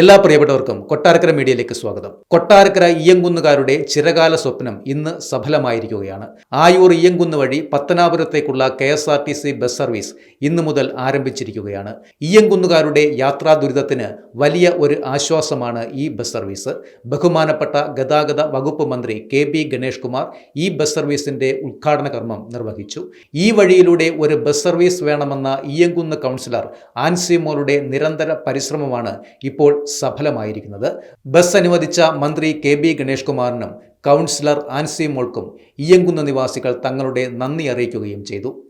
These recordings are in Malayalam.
എല്ലാ പ്രിയപ്പെട്ടവർക്കും കൊട്ടാരക്കര മീഡിയയിലേക്ക് സ്വാഗതം. കൊട്ടാരക്കര ഇയ്യങ്കുന്നുകാരുടെ ചിരകാല സ്വപ്നം ഇന്ന് സഫലമായിരിക്കുകയാണ്. ആയൂർ ഇയ്യങ്കുന്ന് വഴി പത്തനാപുരത്തേക്കുള്ള K S R T C bus service ഇന്നു മുതൽ ആരംഭിച്ചിരിക്കുകയാണ്. ഇയ്യങ്കുന്നുകാരുടെ യാത്രാ ദുരിതത്തിന് വലിയ ഒരു ആശ്വാസമാണ് ഈ ബസ് സർവീസ്. ബഹുമാനപ്പെട്ട ഗതാഗത വകുപ്പ് മന്ത്രി കെ പി ഗണേഷ് കുമാർ ഈ ബസ് സർവീസിന്റെ ഉദ്ഘാടന കർമ്മം നിർവഹിച്ചു. ഈ വഴിയിലൂടെ ഒരു ബസ് സർവീസ് വേണമെന്ന ഇയ്യങ്കുന്ന് കൗൺസിലർ ആൻസിമോളുടെ നിരന്തര പരിശ്രമമാണ് ഇപ്പോൾ സഫലമായിരിക്കുന്നത്. ബസ് അനുവദിച്ച മന്ത്രി കെ ബി ഗണേഷ് കുമാറിനും കൗൺസിലർ ആൻസി മോൾക്കും ഇയങ്കുന്ന നിവാസികൾ തങ്ങളുടെ നന്ദി അറിയിക്കുകയും ചെയ്തു.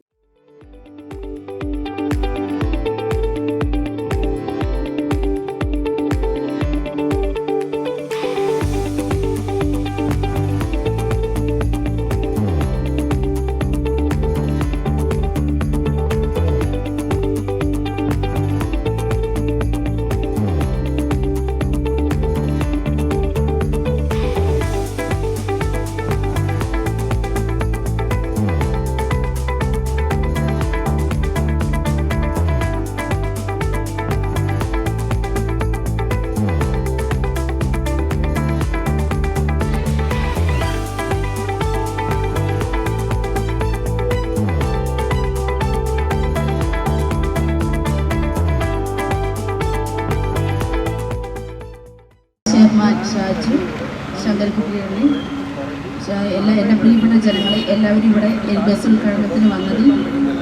എന്റെ പ്രിയപ്പെട്ട ജനങ്ങളെ എല്ലാവരും ഇവിടെ ബസ് ഉദ്ഘാടനത്തിന് വന്നതിൽ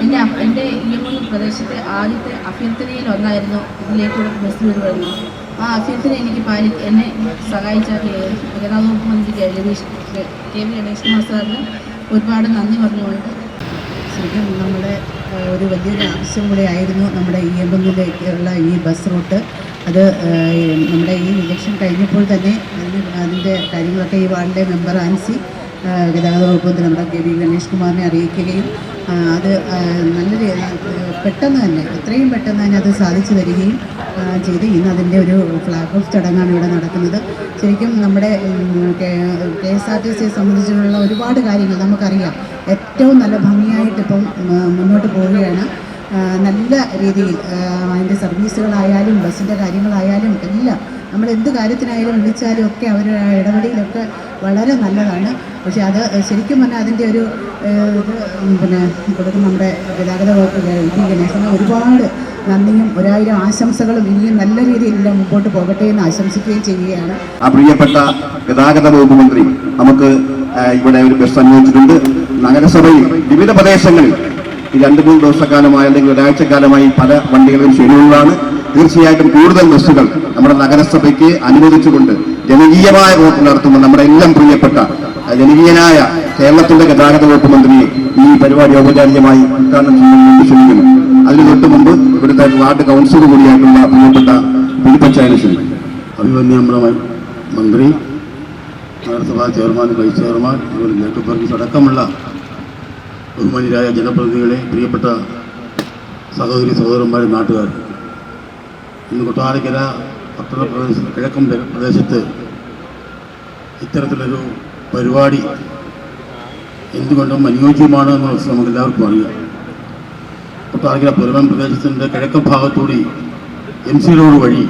എന്റെ എന്റെ ഇയമൂന്ന് പ്രദേശത്തെ ആദ്യത്തെ അഭ്യർത്ഥനയിൽ ഒന്നായിരുന്നു ഇതിലേക്കൂടെ ബസ് വരുന്നത് ആ അഭ്യർത്ഥന എനിക്ക് പാലി എന്നെ സഹായിച്ച ഗതാഗത വകുപ്പ് മന്ത്രി K Ramesh K V Ramesh Kumar സാറിന് ഒരുപാട് നന്ദി പറഞ്ഞുകൊണ്ട്. ശരിക്കും നമ്മുടെ ഒരു വലിയൊരു ആവശ്യം കൂടെ ആയിരുന്നു നമ്മുടെ ഈ എം എമ്മിലേക്കുള്ള ഈ ബസ് റൂട്ട്. അത് നമ്മുടെ ഈ ഇലക്ഷൻ കഴിഞ്ഞപ്പോൾ തന്നെ അതിന് അതിന്റെ കാര്യങ്ങളൊക്കെ ഈ വാർഡിലെ മെമ്പർ ആൻസി ഗതാഗത വകുപ്പ് നമ്മുടെ കെ വി ഗണേഷ് കുമാറിനെ അറിയിക്കുകയും അത് നല്ല പെട്ടെന്ന് തന്നെ എത്രയും പെട്ടെന്ന് തന്നെ അത് സാധിച്ചു വരികയും ചെയ്ത്. ഇന്ന് അതിന്റെ ഒരു ഫ്ലാഗ് ഓഫ് ചടങ്ങാണ് ഇവിടെ നടക്കുന്നത്. ശരിക്കും നമ്മുടെ കെ എസ് ആർ ടി സിയെ സംബന്ധിച്ചിട്ടുള്ള ഒരുപാട് കാര്യങ്ങൾ നമുക്കറിയാം. ഏറ്റവും നല്ല ഭംഗിയായിട്ടിപ്പം മുന്നോട്ട് പോവുകയാണ്. നല്ല രീതിയിൽ അതിന്റെ സർവീസുകളായാലും ബസ്സിന്റെ കാര്യങ്ങളായാലും എല്ലാം നമ്മൾ എന്ത് കാര്യത്തിനായാലും വിളിച്ചാലും ഒക്കെ അവരുടെ ഇടപെടലൊക്കെ വളരെ നല്ലതാണ്. പക്ഷേ അത് ശരിക്കും പറഞ്ഞാൽ അതിന്റെ ഒരു ഇത് പിന്നെ കൊടുക്കുന്ന നമ്മുടെ ഗതാഗത വകുപ്പ് വി ഗണേശന് ഒരുപാട് നന്ദിയും ഒരായിരം ആശംസകളും ഇനിയും നല്ല രീതിയിൽ മുമ്പോട്ട് പോകട്ടെ എന്ന് ആശംസിക്കുകയും ചെയ്യുകയാണ്. ആ പ്രിയപ്പെട്ട ഗതാഗത വകുപ്പ് മന്ത്രി നമുക്ക് ഇവിടെ ഒരു ബസ് അനുവദിച്ചിട്ടുണ്ട് നഗരസഭയിൽ വിവിധ പ്രദേശങ്ങളിൽ രണ്ട് മൂന്ന് ദിവസക്കാലമായി അല്ലെങ്കിൽ ഒരാഴ്ചക്കാലമായി പല വണ്ടികളും ഷെഡ്യൂളിലാണ് തീർച്ചയായിട്ടും കൂടുതൽ ബസ്സുകൾ നമ്മുടെ നഗരസഭയ്ക്ക് അനുവദിച്ചുകൊണ്ട് ജനകീയമായ വോട്ട് നടത്തുമ്പോൾ നമ്മുടെ എല്ലാം പ്രിയപ്പെട്ട ജനകീയനായ കേരളത്തിന്റെ ഗതാഗത വകുപ്പ് മന്ത്രിയെ ഈ പരിപാടി ഔപചാരികമായി ഉദ്ഘാടനം ചെയ്യുന്നതിന് ക്ഷണിക്കുന്നു. അതിന് തൊട്ട് മുമ്പ് ഇവിടുത്തെ വാർഡ് കൗൺസിലർ കൂടിയായിട്ടുള്ള പ്രിയപ്പെട്ട ഫിലിപ്പച്ചായനെ ക്ഷണിക്കും അഭിമന്യ മന്ത്രി നഗരസഭാ ചെയർമാൻ വൈസ് ചെയർമാൻ അതുപോലെ വർഗീസ് അടക്കമുള്ള ബഹുമതിരായ ജനപ്രതിനിധികളെ പ്രിയപ്പെട്ട സഹോദരി സഹോദരന്മാരും നാട്ടുകാർ ഇന്ന് കൊട്ടാരക്കര പട്ടണ പ്രദേശ കിഴക്കൻ പ്ര- പ്രദേശത്ത് ഇത്തരത്തിലൊരു പരിപാടി എന്തുകൊണ്ടും അനുയോജ്യമാണ് എന്ന് നമുക്ക് എല്ലാവർക്കും അറിയാം. കൊട്ടാരക്കര പുരമൻ പ്രദേശത്തിന്റെ കിഴക്കൻ ഭാഗത്തൂടി എം സി റോഡ് വഴി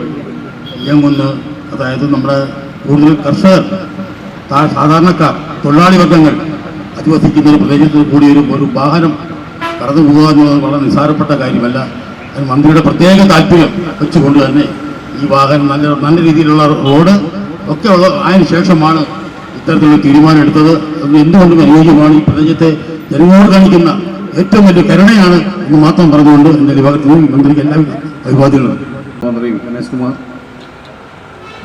ഇയങ്ങുന്ന് അതായത് നമ്മുടെ കൂടുതൽ കർഷകർ സാധാരണക്കാർ തൊഴിലാളി വർഗങ്ങൾ അധിവസിക്കുന്ന ഒരു പ്രദേശത്ത് കൂടി ഒരു ഒരു വാഹനം കടന്നു പോകുക എന്നുള്ളത് വളരെ നിസ്സാരപ്പെട്ട കാര്യമല്ല. മന്ത്രിയുടെ പ്രത്യേക താല്പര്യം വെച്ചുകൊണ്ട് തന്നെ ഈ വാഹനം നല്ല നല്ല രീതിയിലുള്ള റോഡ് ഒക്കെ ഉള്ള അതിന് ശേഷമാണ് ഇത്തരത്തിലുള്ള തീരുമാനം എടുത്തത്. അത് എന്തുകൊണ്ടും അനുയോജ്യമാണ്. ഈ പ്രദേശത്തെ ജനങ്ങളോട് കാണിക്കുന്ന ഏറ്റവും വലിയ കരുണയാണ് എന്ന് മാത്രം പറഞ്ഞുകൊണ്ട് എന്റെ വിഭാഗത്തിൽ മന്ത്രിക്ക് എല്ലാവിധ അഭിവാദ്യങ്ങളും. മന്ത്രി ഗണേഷ് കുമാർ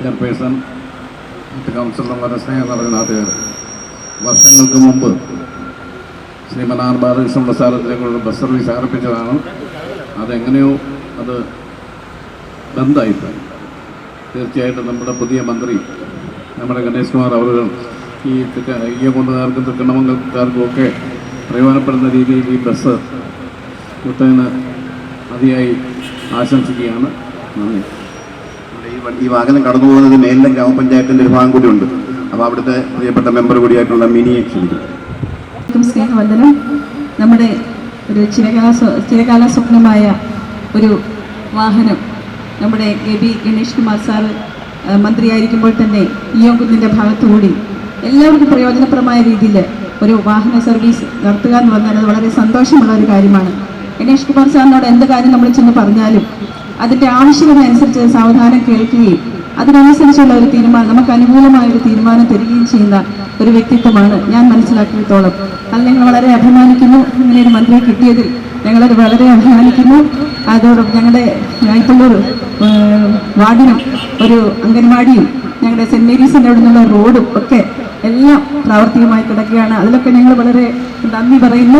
ചെയർപേഴ്സൺ മറ്റ് കൗൺസിലർമാരുടെ സ്നേഹം നിറഞ്ഞ നാട്ടുകാർ. വർഷങ്ങൾക്ക് മുമ്പ് ശ്രീ മനാർ ബാലകൃഷ്ണ പ്രസാദത്തിലേക്കുള്ള ബസ് സർവീസ് ആരംഭിച്ചതാണ്. അതെങ്ങനെയോ അത് ബന്ധായിപ്പോയി. തീർച്ചയായിട്ടും നമ്മുടെ പുതിയ മന്ത്രി നമ്മുടെ ഗണേഷ് കുമാർ അവർ ഈ തൃക്ക- തൃക്കണമംഗൾക്കാർക്കും ഒക്കെ പ്രയോജനപ്പെടുന്ന രീതിയിൽ ഈ ബസ് വിട്ടതിന് അതിയായി ആശംസിക്കുകയാണ്. നന്ദി. ഈ വണ്ടി- ഈ വാഹനം കടന്നു പോകുന്നത് മേലിലെ ഗ്രാമപഞ്ചായത്തിന്റെ ഒരു ഭാഗം കൂടി ഉണ്ട് അപ്പോൾ അവിടുത്തെ പ്രിയപ്പെട്ട മെമ്പർ കൂടിയായിട്ടുള്ള മിനിയെ ക്ഷണിക്കും സ്നേഹവന്ദനം. നമ്മുടെ ഒരു ചിരകാല ചിരകാല സ്വപ്നമായ ഒരു വാഹനം നമ്മുടെ A B Ganesh Kumar sir മന്ത്രിയായിരിക്കുമ്പോൾ തന്നെ ഇയോങ്കുന്നിന്റെ ഭാഗത്തുകൂടി എല്ലാവർക്കും പ്രയോജനപ്രദമായ രീതിയിൽ ഒരു വാഹന സർവീസ് നടത്തുക എന്ന് പറഞ്ഞാൽ അത് വളരെ സന്തോഷമുള്ള ഒരു കാര്യമാണ്. ഗണേഷ് കുമാർ സാറിനോട് എന്ത് കാര്യം നമ്മൾ ചെന്ന് പറഞ്ഞാലും അതിന്റെ ആവശ്യകത അനുസരിച്ച് സാവധാനം കേൾക്കുകയും അതിനനുസരിച്ചുള്ള ഒരു തീരുമാനം നമുക്ക് അനുകൂലമായ ഒരു തീരുമാനം തരികയും ചെയ്യുന്ന ഒരു വ്യക്തിത്വമാണ് ഞാൻ മനസ്സിലാക്കിയിട്ടോളം അത് ഞങ്ങൾ വളരെ അഭിമാനിക്കുന്നു. ഇങ്ങനെ ഒരു മന്ത്രിയെ കിട്ടിയതിൽ ഞങ്ങളത് വളരെ അഭിമാനിക്കുന്നു. അതോടൊപ്പം ഞങ്ങളുടെ രായത്തുള്ളൂർ വാർഡിനും ഒരു അംഗൻവാടിയും ഞങ്ങളുടെ സെന്റ് മേരീസിന്റെ അവിടെ നിന്നുള്ള റോഡും ഒക്കെ എല്ലാം പ്രാവർത്തികമായി കിടക്കുകയാണ്. അതിലൊക്കെ ഞങ്ങൾ വളരെ നന്ദി പറയുന്നു.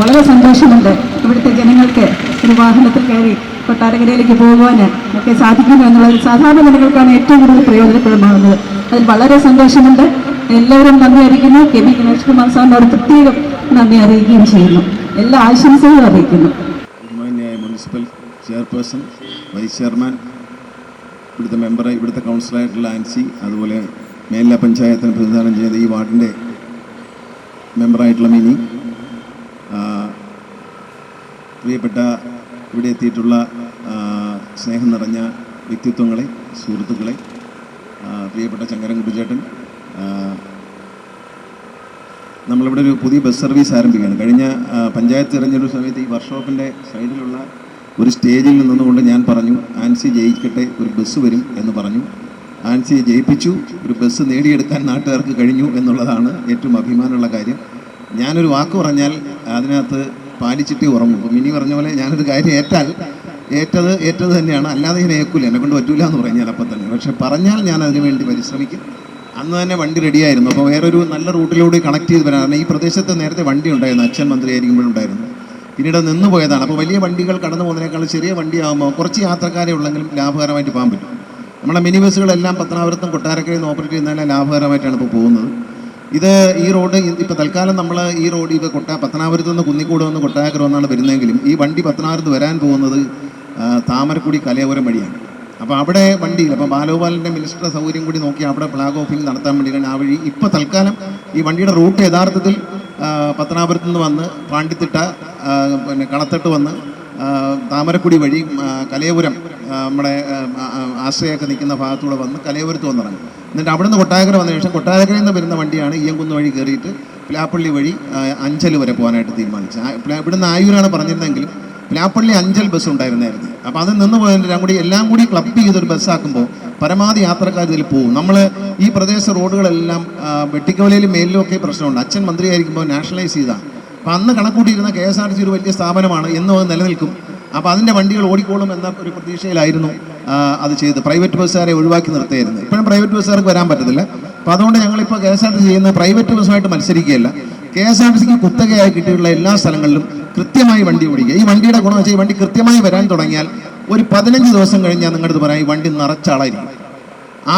വളരെ സന്തോഷമുണ്ട്. ഇവിടുത്തെ ജനങ്ങൾക്ക് ഒരു വാഹനത്തിൽ കയറി കൊട്ടാരക്കരയിലേക്ക് പോകുവാന് ഒക്കെ സാധിക്കുന്നു എന്നുള്ളത് സാധാരണ ജനങ്ങൾക്കാണ് ഏറ്റവും കൂടുതൽ പ്രയോജനപ്രദമാകുന്നത്. അതിൽ വളരെ സന്തോഷമുണ്ട്. എല്ലാവരും നന്ദി അറിയിക്കുന്നു. കെ ബി ഗണേഷ് കുമാർ സാറിനോട് പ്രത്യേകം നന്ദി അറിയിക്കുകയും ചെയ്യുന്നു. എല്ലാ ആശംസകളും അറിയിക്കുന്നു. മുനിസിപ്പൽ ചെയർപേഴ്സൺ വൈസ് ചെയർമാൻ ഇവിടുത്തെ മെമ്പർ ഇവിടുത്തെ കൗൺസിലായിട്ടുള്ള ആൻസി അതുപോലെ മേല പഞ്ചായത്തിന് പ്രതിദാനം ചെയ്ത ഈ വാർഡിന്റെ മെമ്പറായിട്ടുള്ള മിനി പ്രിയപ്പെട്ട ഇവിടെ എത്തിയിട്ടുള്ള സ്നേഹം നിറഞ്ഞ വ്യക്തിത്വങ്ങളെ സുഹൃത്തുക്കളെ പ്രിയപ്പെട്ട ചങ്കരൻ കുട്ടിച്ചേട്ടൻ നമ്മളിവിടെ ഒരു പുതിയ ബസ് സർവീസ് ആരംഭിക്കുകയാണ്. കഴിഞ്ഞ പഞ്ചായത്ത് തിരഞ്ഞെടുപ്പ് സമയത്ത് ഈ വർക്ക്ഷോപ്പിന്റെ സൈഡിലുള്ള ഒരു സ്റ്റേജിൽ നിന്നുകൊണ്ട് ഞാൻ പറഞ്ഞു ആൻസി ജയിക്കട്ടെ ഒരു ബസ് വരും എന്ന് പറഞ്ഞു. ആൻസിയെ ജയിപ്പിച്ചു ഒരു ബസ് നേടിയെടുക്കാൻ നാട്ടുകാർക്ക് കഴിഞ്ഞു എന്നുള്ളതാണ് ഏറ്റവും അഭിമാനമുള്ള കാര്യം. ഞാനൊരു വാക്ക് പറഞ്ഞാൽ അതിനകത്ത് പാലിച്ചിട്ടേ ഉറങ്ങും. അപ്പം മിനി പറഞ്ഞ പോലെ ഞാനൊരു കാര്യം ഏറ്റാൽ ഏറ്റത് ഏറ്റത് തന്നെയാണ്. അല്ലാതെ ഞാൻ ഏക്കൂല എന്നെ കൊണ്ട് പറ്റൂല എന്ന് പറഞ്ഞാൽ അപ്പം തന്നെ. പക്ഷെ പറഞ്ഞാൽ ഞാൻ അതിനു വേണ്ടി പരിശ്രമിക്കും. അന്ന് തന്നെ വണ്ടി റെഡിയായിരുന്നു അപ്പോൾ വേറൊരു നല്ല റൂട്ടിലൂടെ കണക്ട് ചെയ്ത് വരാൻ ഈ പ്രദേശത്ത് നേരത്തെ വണ്ടി ഉണ്ടായിരുന്നു. അച്ഛൻ മന്ത്രി മന്ത്രിയായിരിക്കുമ്പോഴുണ്ടായിരുന്നു പിന്നീട് നിന്ന് പോയതാണ്. അപ്പോൾ വലിയ വണ്ടികൾ കടന്നു പോകുന്നതിനേക്കാൾ ചെറിയ വണ്ടിയാകുമ്പോൾ കുറച്ച് യാത്രക്കാരെ ഉള്ളെങ്കിലും ലാഭകരമായിട്ട് പോകാൻ പറ്റും. നമ്മുടെ മിനി ബസ്സുകളെല്ലാം പത്തനാപുരത്തും കൊട്ടാരക്കരയിൽ നിന്ന് ഓപ്പറേറ്റ് ചെയ്യുന്നതെല്ലാം ലാഭകരമായിട്ടാണ് ഇപ്പോൾ പോകുന്നത്. ഇത് ഈ റോഡ് ഇപ്പോൾ തൽക്കാലം നമ്മൾ ഈ റോഡ് ഇപ്പോൾ കൊട്ട പത്തനാപുരത്ത് നിന്ന് കുന്നിക്കൂട് വന്ന് കൊട്ടായക്കര വന്നാണ് വരുന്നതെങ്കിലും ഈ വണ്ടി പത്തനാപുരത്ത് വരാൻ പോകുന്നത് താമരക്കുടി കലയോരം വഴിയാണ്. അപ്പോൾ അവിടെ വണ്ടിയിൽ അപ്പോൾ ബാലോപാലിന്റെ മിനിസ്റ്റർ സൗകര്യം കൂടി നോക്കി അവിടെ ഫ്ലാഗ് ഓഫിംഗ് നടത്താൻ വേണ്ടിയിട്ടാണ് ആ വഴി ഇപ്പോൾ തൽക്കാലം ഈ വണ്ടിയുടെ റൂട്ട് യഥാർത്ഥത്തിൽ പത്തനാപുരത്ത് നിന്ന് വന്ന് പാണ്ടിത്തിട്ട പിന്നെ കളത്തട്ട് വന്ന് താമരക്കുടി വഴി കലയപുരം നമ്മുടെ ആശ്രയൊക്കെ നിൽക്കുന്ന ഭാഗത്തൂടെ വന്ന് കലയപുരത്ത് വന്നിറങ്ങും എന്നിട്ട് അവിടെ നിന്ന് കൊട്ടാരക്കര വന്ന ശേഷം കൊട്ടാരക്കരയിൽ നിന്ന് വരുന്ന വണ്ടിയാണ് ഇയ്യംകുന്ന് വഴി കയറിയിട്ട് പ്ലാപ്പള്ളി വഴി അഞ്ചൽ വരെ പോകാനായിട്ട് പ്ലാ- ഇവിടുന്ന് ആയൂരാണ് പറഞ്ഞിരുന്നെങ്കിലും പ്ലാപ്പള്ളി അഞ്ചൽ ബസ് ഉണ്ടായിരുന്നായിരുന്നു. അപ്പോൾ അത് നിന്ന് പോയതിന്റെ കൂടി എല്ലാം കൂടി ക്ലബ് ചെയ്തൊരു ബസ്സാക്കുമ്പോൾ പരമാവധി യാത്രക്കാർ ഇതിൽ പോകും. നമ്മൾ ഈ പ്രദേശ റോഡുകളെല്ലാം വെട്ടിക്കവലയിലും മേലിലും ഒക്കെ പ്രശ്നമുണ്ട്. അച്ഛൻ മന്ത്രിയായിരിക്കുമ്പോൾ നാഷണലൈസ് ചെയ്താണ് അപ്പം അന്ന് കണക്കൂട്ടിയിരുന്ന K S R T C ഒരു വലിയ സ്ഥാപനമാണ് എന്നും അത് നിലനിൽക്കും. അപ്പോൾ അതിന്റെ വണ്ടികൾ ഓടിക്കോളും എന്ന ഒരു പ്രതീക്ഷയിലായിരുന്നു അത് ചെയ്ത് പ്രൈവറ്റ് ബസ്സുകാരെ ഒഴിവാക്കി നിർത്തിയായിരുന്നു. ഇപ്പോഴും പ്രൈവറ്റ് ബസ്സുകാർക്ക് വരാൻ പറ്റത്തില്ല. അപ്പോൾ അതുകൊണ്ട് ഞങ്ങളിപ്പോൾ K S R T C ചെയ്യുന്ന പ്രൈവറ്റ് ബസ്സുമായിട്ട് മത്സരിക്കുകയല്ല. കെ എസ് ആർ ടി സിക്ക് കുത്തകയായി കിട്ടിയിട്ടുള്ള എല്ലാ സ്ഥലങ്ങളിലും കൃത്യമായി വണ്ടി ഓടിക്കുക. ഈ വണ്ടിയുടെ ഗുണം വെച്ചാൽ ഈ വണ്ടി കൃത്യമായി വരാൻ തുടങ്ങിയാൽ ഒരു പതിനഞ്ച് ദിവസം കഴിഞ്ഞാൽ നിങ്ങളുടെ പറയാം ഈ വണ്ടി നിറച്ച ആളായിരിക്കും.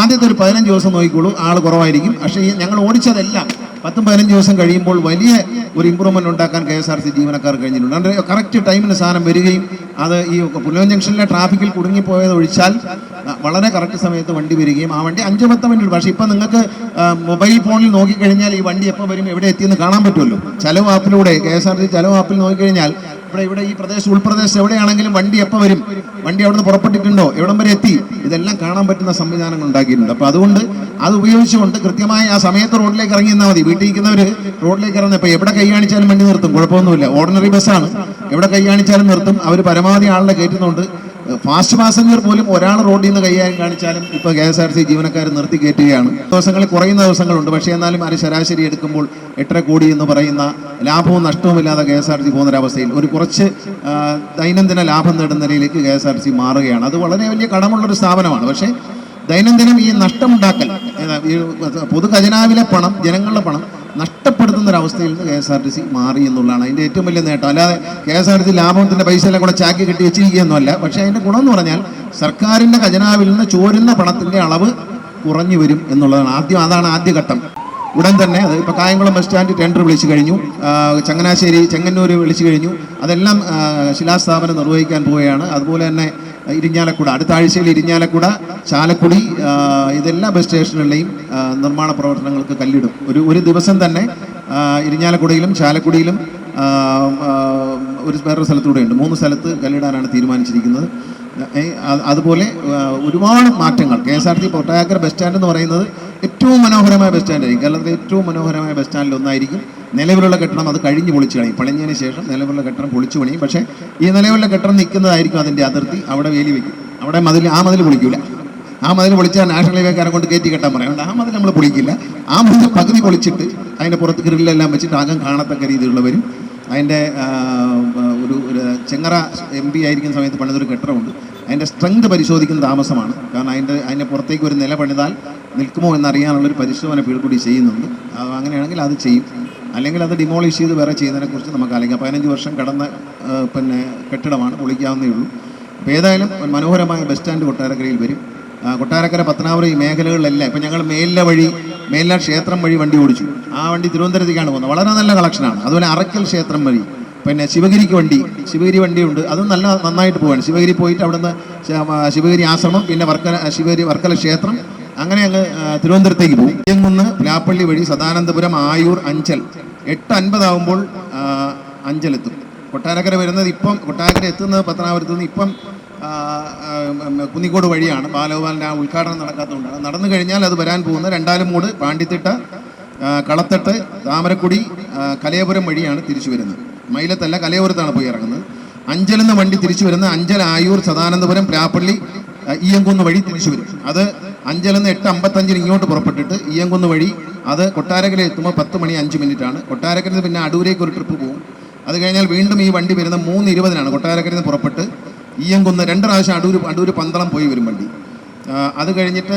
ആദ്യത്തെ ഒരു പതിനഞ്ച് ദിവസം നോക്കിക്കോളൂ ആൾ കുറവായിരിക്കും. പക്ഷേ ഞങ്ങൾ ഓടിച്ചതെല്ലാം പത്തും പതിനഞ്ച് ദിവസം കഴിയുമ്പോൾ വലിയ ഒരു ഇമ്പ്രൂവ്മെന്റ് ഉണ്ടാക്കാൻ കെ എസ് ആർ സി ജീവനക്കാർ കഴിഞ്ഞിട്ടുണ്ട്. അതിന്റെ കറക്റ്റ് ടൈമിന് സാധനം വരികയും അത് ഈ പുലവൻ ജംഗ്ഷനിലെ ട്രാഫിക്കിൽ കുടുങ്ങിപ്പോയത് ഒഴിച്ചാൽ വളരെ കറക്റ്റ് സമയത്ത് വണ്ടി വരികയും ആ വണ്ടി അഞ്ച് പത്ത് മിനിറ്റ് പക്ഷേ ഇപ്പം നിങ്ങൾക്ക് മൊബൈൽ ഫോണിൽ നോക്കിക്കഴിഞ്ഞാൽ ഈ വണ്ടി എപ്പോൾ വരും എവിടെ എത്തിയെന്ന് കാണാൻ പറ്റുമല്ലോ. ചലവ് ആപ്പിലൂടെ കെ എസ് ആർ സി ചലവ് ആപ്പിൽ നോക്കിക്കഴിഞ്ഞാൽ ഇവിടെ ഇവിടെ ഈ പ്രദേശം ഉൾപ്രദേശം എവിടെയാണെങ്കിലും വണ്ടി എപ്പോൾ വരും? വണ്ടി അവിടുന്ന് പുറപ്പെട്ടിട്ടുണ്ടോ? എവിടം വരെ എത്തി? ഇതെല്ലാം കാണാൻ പറ്റുന്ന സംവിധാനങ്ങൾ ഉണ്ടാക്കിയിട്ടുണ്ട്. അപ്പോൾ അതുകൊണ്ട് അത് ഉപയോഗിച്ചുകൊണ്ട് കൃത്യമായി ആ സമയത്ത് റോഡിലേക്ക് ഇറങ്ങി നിന്നാൽ മതി. വീട്ടിൽ ഇരിക്കുന്നവർ റോഡിലേക്ക് ഇറങ്ങുന്നത് ഇപ്പോൾ എവിടെ കൈയാണിച്ചാലും വണ്ടി നിർത്തും. കുഴപ്പമൊന്നുമില്ല. ഓർഡിനറി ബസ്സാണ്. എവിടെ കൈയാണിച്ചാലും നിർത്തും. അവർ പരമാവധി ആളിനെ കയറ്റുന്നുണ്ട്. ഫാസ്റ്റ് പാസഞ്ചർ പോലും ഒരാൾ റോഡിൽ നിന്ന് കൈകാര്യം കാണിച്ചാലും ഇപ്പോൾ കെ എസ് ആർ സി ജീവനക്കാർ നിർത്തി കയറ്റുകയാണ്. ദിവസങ്ങളിൽ കുറയുന്ന ദിവസങ്ങളുണ്ട്. പക്ഷേ എന്നാലും അത് ശരാശരി എടുക്കുമ്പോൾ എട്ടര കോടി എന്ന് പറയുന്ന ലാഭവും നഷ്ടവുമില്ലാതെ കെ എസ് ആർ സി പോകുന്നൊരവസ്ഥയിൽ ഒരു കുറച്ച് ദൈനംദിന ലാഭം നേടുന്ന നിലയിലേക്ക് കെ എസ് ആർ സി മാറുകയാണ്. അത് വളരെ വലിയ കടമുള്ളൊരു സ്ഥാപനമാണ്. പക്ഷേ ദൈനംദിനം ഈ നഷ്ടമുണ്ടാക്കൽ പൊതു ഖജനാവിലെ പണം ജനങ്ങളുടെ പണം നഷ്ടപ്പെടുത്തുന്ന ഒരു അവസ്ഥയിൽ നിന്ന് K S R T C മാറി എന്നുള്ളതാണ് അതിന്റെ ഏറ്റവും വലിയ നേട്ടം. അല്ലാതെ K S R T C ലാഭത്തിന്റെ പൈസ എല്ലാം കൂടെ ചാക്കി കെട്ടി വെച്ചിരിക്കുകയൊന്നുമല്ല. പക്ഷേ അതിന്റെ ഗുണം എന്ന് പറഞ്ഞാൽ സർക്കാരിന്റെ ഖജനാവിൽ നിന്ന് ചോരുന്ന പണത്തിന്റെ അളവ് കുറഞ്ഞു വരും എന്നുള്ളതാണ് ആദ്യം അതാണ് ആദ്യഘട്ടം. ഉടൻ തന്നെ അത് ഇപ്പോൾ കായംകുളം ബസ് സ്റ്റാൻഡ് ടെൻഡർ വിളിച്ചു കഴിഞ്ഞു. ചങ്ങനാശ്ശേരി ചെങ്ങന്നൂർ വിളിച്ചു കഴിഞ്ഞു. അതെല്ലാം ശിലാസ്ഥാപനം നിർവഹിക്കാൻ പോവുകയാണ്. അതുപോലെ തന്നെ ഇരിഞ്ഞാലക്കുട അടുത്ത ആഴ്ചയിൽ ഇരിഞ്ഞാലക്കുട ചാലക്കുടി ഇതെല്ലാ ബസ് സ്റ്റേഷനുകളിലെയും നിർമ്മാണ പ്രവർത്തനങ്ങൾക്ക് കല്ലിടും. ഒരു ഒരു ദിവസം തന്നെ ഇരിഞ്ഞാലക്കുടയിലും ചാലക്കുടിയിലും ഒരു വേറൊരു സ്ഥലത്തൂടെ ഉണ്ട്. മൂന്ന് സ്ഥലത്ത് കല്ലിടാനാണ് തീരുമാനിച്ചിരിക്കുന്നത്. അതുപോലെ ഒരുപാട് മാറ്റങ്ങൾ. K S R T Kottarakkara bus stand എന്ന് പറയുന്നത് ഏറ്റവും മനോഹരമായ ബസ് സ്റ്റാൻഡായിരിക്കും കേരളത്തിലെ ഏറ്റവും മനോഹരമായ ബസ് സ്റ്റാൻഡിൽ ഒന്നായിരിക്കും. നിലവിലുള്ള കെട്ടിടം അത് കഴിഞ്ഞ് പൊളിച്ചു കളയും. പണിഞ്ഞതിന് ശേഷം നിലവിലുള്ള കെട്ടിടം പൊളിച്ചു പണിയും. പക്ഷേ ഈ നിലവിലുള്ള കെട്ടിടം നിൽക്കുന്നതായിരിക്കും അതിന്റെ അതിർത്തി. അവിടെ വേലി വയ്ക്കും അവിടെ മതിൽ ആ മതിൽ പൊളിക്കില്ല ആ മതിൽ പൊളിച്ചാൽ നാഷണൽ ഹൈവേക്കാരെ കൊണ്ട് കയറ്റി കെട്ടാൻ പറയും. ആ മതിൽ നമ്മൾ പൊളിക്കില്ല. ആ മതിൽ പകുതി പൊളിച്ചിട്ട് അതിന്റെ പുറത്ത് ഗ്രില്ലെല്ലാം വെച്ചിട്ട് അകം കാണത്തക്ക രീതിയിലുള്ളവരും അതിന്റെ ചെങ്ങറ എം പി ആയിരിക്കുന്ന സമയത്ത് പണിതൊരു കെട്ടിടമുണ്ട്. അതിന്റെ സ്ട്രെങ്ത് പരിശോധിക്കുന്ന താമസമാണ്. കാരണം അതിന്റെ അതിന്റെ പുറത്തേക്ക് ഒരു നില പണിതാൽ നിൽക്കുമോ എന്നറിയാനുള്ളൊരു പരിശോധന പീഴ്ക്കൂടി ചെയ്യുന്നുണ്ട്. അങ്ങനെയാണെങ്കിൽ അത് ചെയ്യും. അല്ലെങ്കിൽ അത് ഡിമോളിഷ് ചെയ്ത് വേറെ ചെയ്യുന്നതിനെക്കുറിച്ച് നമുക്ക് അല്ലെങ്കിൽ പതിനഞ്ച് വർഷം കടന്ന പിന്നെ കെട്ടിടമാണ് പൊളിക്കാവുന്നേ ഉള്ളൂ. അപ്പോൾ ഏതായാലും മനോഹരമായ ബസ് സ്റ്റാൻഡ് കൊട്ടാരക്കരയിൽ വരും. കൊട്ടാരക്കര പത്തനാപുരം ഈ മേഖലകളിലെല്ലാം ഇപ്പം ഞങ്ങൾ മേലില വഴി മേലില ക്ഷേത്രം വഴി വണ്ടി ഓടിച്ചു. ആ വണ്ടി തിരുവനന്തപുരത്തേക്കാണ് പോകുന്നത്. വളരെ നല്ല കളക്ഷനാണ് അതുപോലെ അറക്കൽ ക്ഷേത്രം വഴി. പിന്നെ ശിവഗിരിക്ക് വണ്ടി. ശിവഗിരി വണ്ടിയുണ്ട്. അതും നല്ല നന്നായിട്ട് പോവാണ്. ശിവഗിരി പോയിട്ട് അവിടുന്ന് ശിവഗിരി ആശ്രമം പിന്നെ വർക്കല ശിവഗിരി വർക്കല ക്ഷേത്രം. അങ്ങനെ അങ്ങ് തിരുവനന്തപുരത്തേക്ക് പോകും. നിന്ന് പ്ലാപ്പള്ളി വഴി സദാനന്ദപുരം ആയൂർ അഞ്ചൽ. എട്ട് അൻപതാവുമ്പോൾ അഞ്ചലെത്തും കൊട്ടാരക്കര വരുന്നത് ഇപ്പം കൊട്ടാരക്കര എത്തുന്നത് പത്തനാപുരത്ത് നിന്ന് ഇപ്പം കുന്നിക്കോട് വഴിയാണ്. ബാലഗോപാലിന്റെ ആ ഉദ്ഘാടനം നടക്കാത്തതുകൊണ്ടാണ്. നടന്നു കഴിഞ്ഞാൽ അത് വരാൻ പോകുന്ന രണ്ടാലും മൂട് പാണ്ടിത്തിട്ട കളത്തട്ട് താമരക്കുടി കലയപുരം വഴിയാണ് തിരിച്ചു വരുന്നത്. മൈലത്തല്ല കലയോരത്താണ് പോയി ഇറങ്ങുന്നത്. അഞ്ചലെന്ന് വണ്ടി തിരിച്ചു വരുന്ന അഞ്ചൽ ആയൂർ സദാനന്ദപുരം പ്രാപ്പള്ളി ഈയംകുന്ന് വഴി തിരിച്ചു വരും. അത് അഞ്ചലെന്ന് എട്ട് അമ്പത്തഞ്ചിന് ഇങ്ങോട്ട് പുറപ്പെട്ടിട്ട് ഈയംകുന്ന് വഴി അത് കൊട്ടാരക്കര എത്തുമ്പോൾ പത്ത് മണി അഞ്ച് മിനിറ്റാണ്. കൊട്ടാരക്കരയിൽ പിന്നെ അടൂരേക്ക് ഒരു ട്രിപ്പ് പോകും. അത് കഴിഞ്ഞാൽ വീണ്ടും ഈ വണ്ടി വരുന്ന മൂന്ന് ഇരുപതിനാണ്. കൊട്ടാരക്കരയിൽ നിന്ന് പുറപ്പെട്ട് ഈയംകുന്ന് രണ്ട് പ്രാവശ്യം അടൂർ അടൂർ പന്തളം പോയി വരും വണ്ടി. അത് കഴിഞ്ഞിട്ട്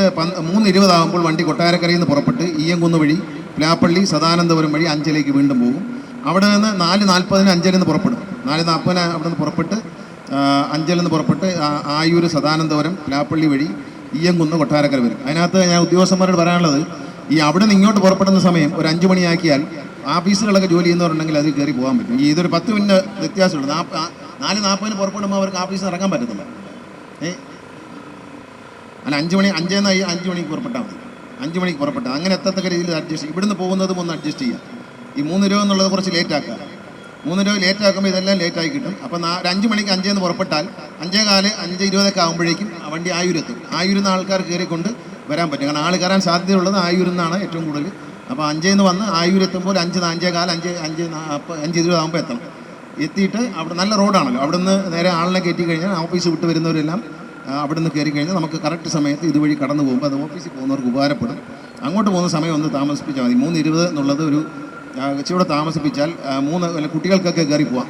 മൂന്ന് ഇരുപതാകുമ്പോൾ വണ്ടി കൊട്ടാരക്കരയിൽ നിന്ന് പുറപ്പെട്ട് ഈയംകുന്ന് വഴി പ്ലാപ്പള്ളി സദാനന്ദപുരം വഴി അഞ്ചലേക്ക് വീണ്ടും പോകും. അവിടെ നിന്ന് നാല് നാൽപ്പതിന് അഞ്ചലിൽ നിന്ന് പുറപ്പെടും. നാല് നാൽപ്പതിന് അവിടെ നിന്ന് പുറപ്പെട്ട് അഞ്ചിൽ നിന്ന് പുറപ്പെട്ട് ആയൂർ സദാനന്ദപുരം പ്ലാപ്പള്ളി വഴി ഈയംകുന്ന് കൊട്ടാരക്കര വരും. അതിനകത്ത് ഞാൻ ഉദ്യോഗസ്ഥന്മാരോട് പറയാനുള്ളത് ഈ അവിടെ നിന്ന് ഇങ്ങോട്ട് പുറപ്പെടുന്ന സമയം ഒരു അഞ്ച് മണിയാക്കിയാൽ ഓഫീസുകളൊക്കെ ജോലി ചെയ്യുന്നവരുണ്ടെങ്കിൽ അതിൽ കയറി പോകാൻ പറ്റും. ഈ ഇതൊരു പത്ത് മിനിറ്റ് വ്യത്യാസമുണ്ട്. നാല് നാൽപ്പതിന് പുറപ്പെടുമ്പോൾ അവർക്ക് ഓഫീസിൽ ഇറങ്ങാൻ പറ്റത്തില്ല. ഏ? അല്ല അഞ്ച് മണി അഞ്ചേന്ന് അഞ്ച് മണിക്ക് പുറപ്പെട്ടാൽ മതി. അഞ്ച് മണിക്ക് പുറപ്പെട്ടാൽ അങ്ങനെ എത്തത്തക്ക രീതിയിൽ അഡ്ജസ്റ്റ് ഇവിടുന്ന് പോകുന്നതും ഒന്ന് അഡ്ജസ്റ്റ് ചെയ്യാം. ഈ മൂന്ന് രൂപ എന്നുള്ളത് കുറച്ച് ലേറ്റ് ആക്കുക. മൂന്ന് രൂപ ലേറ്റ് ആക്കുമ്പോൾ ഇതെല്ലാം ലേറ്റ് ആയി കിട്ടും. അപ്പോൾ നാ ഒരു അഞ്ച് മണിക്ക് അഞ്ചേന്ന് പുറപ്പെട്ടാൽ അഞ്ചേ കാൽ അഞ്ച് ഇരുപതൊക്കെ ആകുമ്പോഴേക്കും വണ്ടി ആയൂരെത്തും. ആയൂരുന്ന ആൾക്കാർ കയറിക്കൊണ്ട് വരാൻ പറ്റും. കാരണം ആൾ കയറാൻ സാധ്യതയുള്ളത് ആയൂരിൽ ഏറ്റവും കൂടുതൽ. അപ്പോൾ അഞ്ചേന്ന് വന്ന് ആയൂരെത്തുമ്പോൾ അഞ്ച് അഞ്ചേ കാൽ അഞ്ച് അഞ്ച് അഞ്ച് ഇരുപതാകുമ്പോൾ എത്തണം. എത്തിയിട്ട് അവിടെ നല്ല റോഡാണല്ലോ അവിടുന്ന് നേരെ ആളിനെ കയറ്റി കഴിഞ്ഞാൽ ഓഫീസ് വിട്ട് വരുന്നവരെല്ലാം അവിടുന്ന് കയറി കഴിഞ്ഞാൽ നമുക്ക് കറക്റ്റ് സമയത്ത് ഇതുവഴി കടന്നു പോകുമ്പോൾ അത് ഓഫീസിൽ പോകുന്നവർക്ക് ഉപകാരപ്പെടും. അങ്ങോട്ട് പോകുന്ന സമയം ഒന്ന് താമസിപ്പിച്ചാൽ മതി. മൂന്ന് ഇരുപത് എന്നുള്ളത് ഒരു കൂടെ താമസിപ്പിച്ചാൽ മൂന്ന് കുട്ടികൾക്കൊക്കെ കയറി പോവാം.